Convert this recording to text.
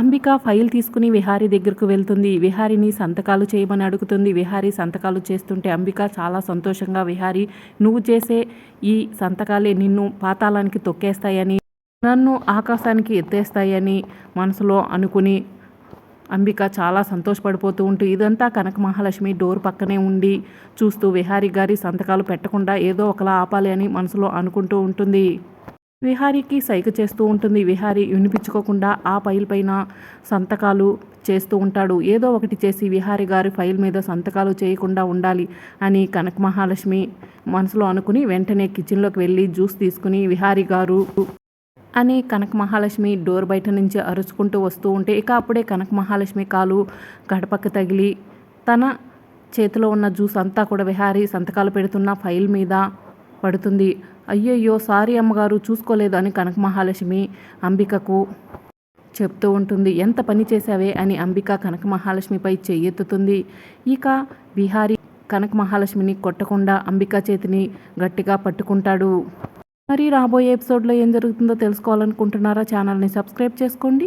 Ambika file తీసుకుని విహారీ దగ్గరకు వెళ్తుంది. విహారీని సంతకాలు చేయమని అడుగుతుంది. విహారీ సంతకాలు చేస్తుంటే అంబిక చాలా సంతోషంగా విహారీ నువ్వు చేసే ఈ సంతకాలే నిన్ను పాతాళానికి తొక్కేస్తాయని నన్ను ఆకాశానికి ఎత్తేస్తాయని మనసులో అనుకుని అంబిక చాలా సంతోషపడిపోతూ ఉంటూ ఇదంతా కనక మహాలక్ష్మి డోర్ పక్కనే ఉండి చూస్తూ విహారీ గారి సంతకాలు పెట్టకుండా ఏదో ఒకలా ఆపాలి అని మనసులో అనుకుంటూ ఉంటుంది. విహారీకి సైగ చేస్తూ ఉంటుంది. విహారీ వినిపించుకోకుండా ఆ ఫైల్ పైన సంతకాలు చేస్తూ ఉంటాడు. ఏదో ఒకటి చేసి విహారీ గారి ఫైల్ మీద సంతకాలు చేయకుండా ఉండాలి అని కనక మహాలక్ష్మి మనసులో అనుకుని వెంటనే కిచెన్లోకి వెళ్ళి జ్యూస్ తీసుకుని విహారీ గారు అని కనక మహాలక్ష్మి డోర్ బయట నుంచి అరుచుకుంటూ వస్తూ ఉంటే ఇక అప్పుడే కనక మహాలక్ష్మి కాలు గడపకు తగిలి తన చేతిలో ఉన్న జ్యూస్ అంతా కూడా విహారీ సంతకాలు పెడుతున్న ఫైల్ మీద పడుతుంది. అయ్యయ్యో సారీ అమ్మగారు చూసుకోలేదు అని కనక మహాలక్ష్మి అంబికకు చెప్తూ ఉంటుంది. ఎంత పని చేశావే? అని అంబిక కనక మహాలక్ష్మిపై చెయ్యెత్తుతుంది. ఇక విహారీ కనక మహాలక్ష్మిని కొట్టకుండా అంబిక చేతిని గట్టిగా పట్టుకుంటాడు. మరి రాబోయే ఎపిసోడ్లో ఏం జరుగుతుందో తెలుసుకోవాలనుకుంటున్నారా? ఛానల్ని సబ్స్క్రైబ్ చేసుకోండి.